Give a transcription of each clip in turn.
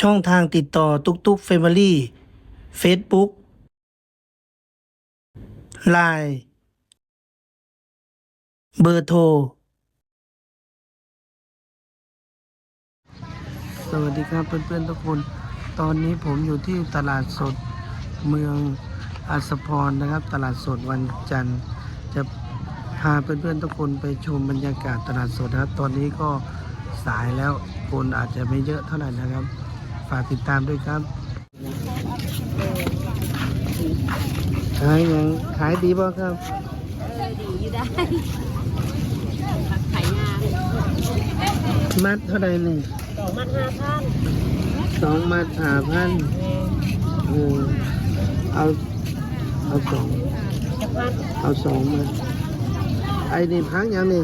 ช่องทางติดต่อตุกตุกเฟมิลี่เฟซบุ๊กไลน์เบอร์โทร สวัสดีครับเพื่อนๆทุกคน ตอนนี้ผมอยู่ที่ตลาดสดเมืองอัสพรนะครับ ตลาดสดวันจันทร์จะพาเพื่อนๆทุกคนไปชมบรรยากาศตลาดสดนะครับ ตอนนี้ก็สายแล้วคนอาจจะไม่เยอะเท่าไหร่นะครับ ฝากติดตามด้วยครับขายยังขายดีบ่ครับ เออดีอยู่ได้ขายงานมัดเท่าไหร่หนึ่งสองมัดห้าพันสองมัดหาพันเออเอาเอาสองจะพันเอาสองมัดไอ้นี่พักยังนี่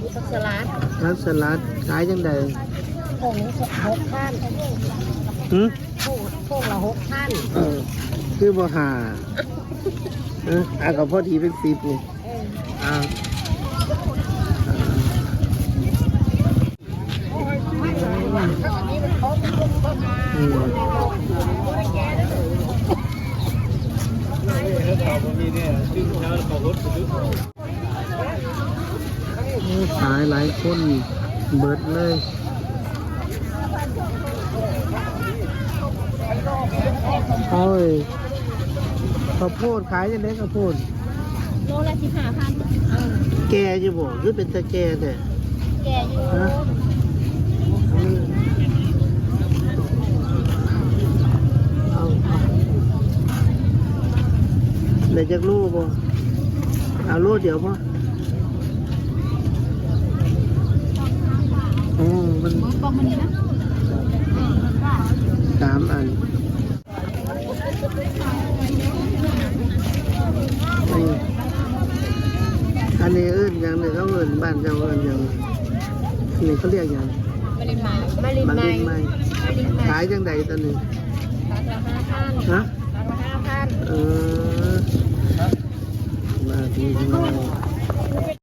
มีผักสลัดพักสลัดขายยังไง ผงหกพันหืมผงผงละหกพันเออคือบ่หาเอออะกับพอดีเป็นสิบนี่เอออ่าอืมโอ้ขายหลายคนเบิดเลย โอ้ยข้าวโพดขายยังไงข้าวโพดโลละสิบห้าพันเออแกอยู่บ่หรือเป็นตะแกแต่แกอยู่ฮะอืมเอาเดี๋ยวจะรู้บ่เอารู้เดี๋ยวพ่ออ๋อมันเบิ ร์กองมันนี่นะเออมันว่าสามอันนี่อันนี้เอื้นอย่างหนึ่งเขาเอื้นบ้านเจ้าเอื้นอย่างนี่เขาเรียกอย่างมาลินไม้มาลินมันไม้เล่นไหมมาลินไม้ขายจังใดตอนนี้ราคาห้าพันฮะราคาห้าพันเออ